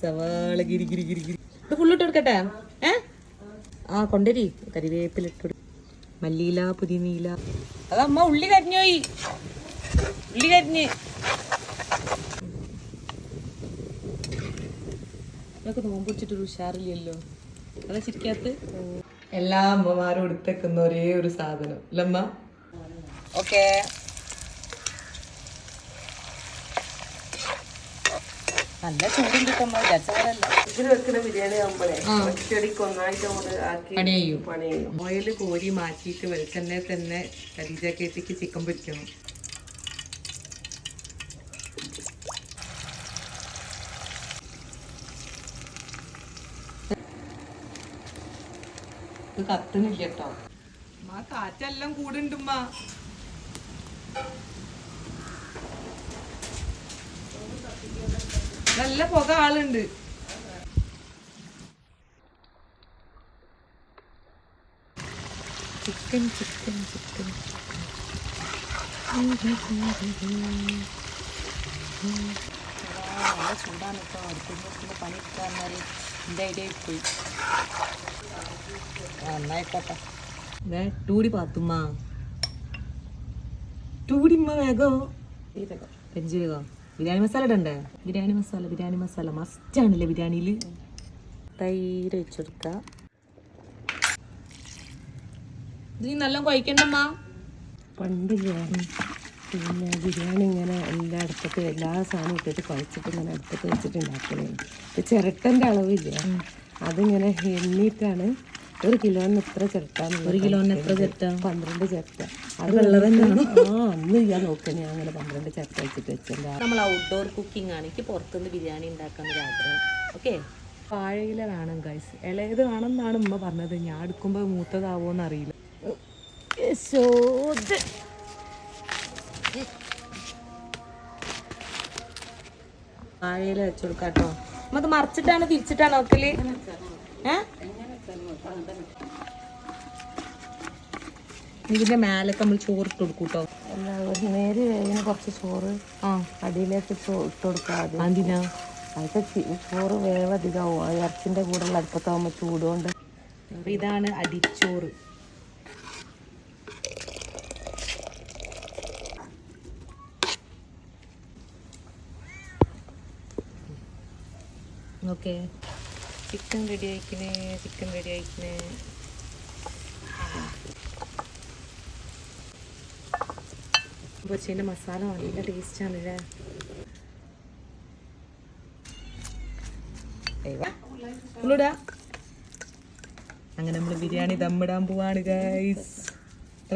സവാള ഗിരി ഗിരി ഗിരി ഗിരി. ഇത് ഫുള്ളിട്ട് കൊടുക്കട്ടെ? ഏ? ആ കൊണ്ടരി കരിവേപ്പിലിട്ട് മല്ലിയില പുതിനയില. അതമ്മ ഉള്ളി കരിഞ്ഞോയി ഉള്ളി കരിഞ്ഞ്. ഇതൊക്കെ നോമ്പിടിച്ചിട്ടൊരു ഉഷാറില്ലല്ലോ. അതാ ശരിക്കകത്ത് എല്ലാ അമ്മമാരും എടുത്തേക്കുന്ന ഒരേ ഒരു സാധനം. അല്ലമ്മ ഓക്കേ. നല്ല ചൂടും കിട്ടുമ്പോൾ അല്ല ഇതിൽ വെക്കുന്ന ബിരിയാണി ആകുമ്പോഴേ ഒറ്റയടിക്ക് ഒന്നായിട്ട് അങ്ങോട്ട് ആക്കി പണി ചെയ്യും. പണി ചെയ്യും ഓയിൽ കോരി മാറ്റിയിട്ട് വെളിച്ചെണ്ണ തന്നെ കരിജാക്കേറ്റിക്ക് ചിക്കൻ പൊരിക്കണം. ഇത് കത്തുന്നില്ല കേട്ടോ ആ കാറ്റെല്ലാം കൂടുണ്ടുമ്മ നല്ല പുക ആളുണ്ട്. ചിക്കൻ ചിക്കൻ ചിക്കൻ നല്ല ചൂടാണ് ഇപ്പോൾ അടുക്കുന്ന പണി എടുക്കാന്നാൽ എന്റെ ഐഡിയ പോയി നന്നായിക്കോട്ടെ ടൂടി പാത്തുമ്മ. ടൂടിമ്മ വേഗം. പെഞ്ചീരകോ ബിരിയാണി മസാല ഇടണ്ടേ? ബിരിയാണി മസാല ബിരിയാണി മസാല. മസ്റ്റ് മസ്റ്റാണല്ലേ ബിരിയാണിയിൽ തൈര് വെച്ചെടുക്കുക ഇത് നല്ല കുഴക്കണ്ടമ്മ പണ്ട് പിന്നെ ബിരിയാണി ഇങ്ങനെ എല്ലാ അടുപ്പത്ത് എല്ലാ സാധനവും ഇട്ടിട്ട് കുഴച്ചിട്ട് ഇങ്ങനെ അടുപ്പത്ത് വെച്ചിട്ട് ഉണ്ടാക്കണേ ഇത് ചിരട്ടന്റെ അളവില്ല? അതിങ്ങനെ എണ്ണീട്ടാണ് ഒരു കിലോന് എത്ര ചിരട്ട ഒരു കിലോന് എത്ര ചിരട്ട പന്ത്രണ്ട് ചിരട്ട അത് വെള്ളം തന്നെയാണ്. ആ അന്ന് ഞാൻ നോക്കണേ അങ്ങനെ പന്ത്രണ്ട് ചിരട്ട വെച്ചിട്ട് വെച്ചിട്ടുണ്ട് നമ്മൾ ഔട്ട്ഡോർ കുക്കിംഗ് ആണ്. എനിക്ക് പുറത്തുനിന്ന് ബിരിയാണി ഉണ്ടാക്കാൻ ഒരു ആഗ്രഹം. ഓക്കെ വാഴയില വേണം ഗൈസ് ഇളയത് വേണമെന്നാണ് ഉമ്മ പറഞ്ഞത്. ഞാൻ എടുക്കുമ്പോൾ മൂത്തതാവോന്ന് അറിയില്ല വാഴയില വെച്ചു കൊടുക്കാട്ടോ. നമ്മത് മറിച്ചിട്ടാണ് തിരിച്ചിട്ടാണ് നോക്കൽ ഏ? ഇതിന്റെ മേലൊക്കെ നമ്മൾ ചോറിട്ട് കൊടുക്കും കേട്ടോ നേര് വേവിന് കുറച്ച് ചോറ് ആ. അടിയിലേക്ക് ഇട്ട് എന്തിനാ അതൊക്കെ ചോറ് വേവ് അധികമാവും ഇറച്ചിന്റെ കൂടെ ഉള്ള അടുപ്പത്താവുമ്പോൾ ചൂടുകൊണ്ട് ഇതാണ് അടിച്ചോറ്. ഓക്കെ. ചിക്കൻ റെഡി ആയിക്കണേ ചിക്കൻ റെഡി ആയിക്കണേ. പൊച്ചിന്റെ മസാല നല്ല ടേസ്റ്റാണല്ലേ ഉള്ളിടാ അങ്ങനെ നമ്മൾ ബിരിയാണി ദമ്മിടാൻ പോവാണ് ഗൈസ്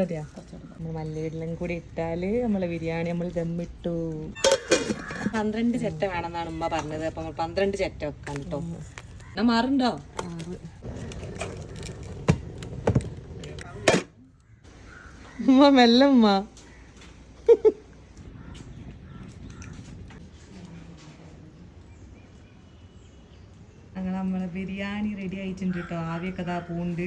റെഡിയാ നമ്മൾ മല്ലിയിടലും കൂടി ഇട്ടാൽ നമ്മളെ ബിരിയാണി നമ്മൾ ദമ്മിട്ടു. പന്ത്രണ്ട് ചെറ്റ വേണമെന്നാണ് ഉമ്മ പറഞ്ഞത്. അപ്പൊ പന്ത്രണ്ട് ചെറ്റ വെക്കാൻ കേട്ടോ മാറുണ്ടോ? ഉമ്മ മെല്ലെ ഉമ്മ. അങ്ങനെ നമ്മളെ ബിരിയാണി റെഡി ആയിട്ടുണ്ട് കേട്ടോ ആവിയൊക്കെ ദാ പൂണ്ട്.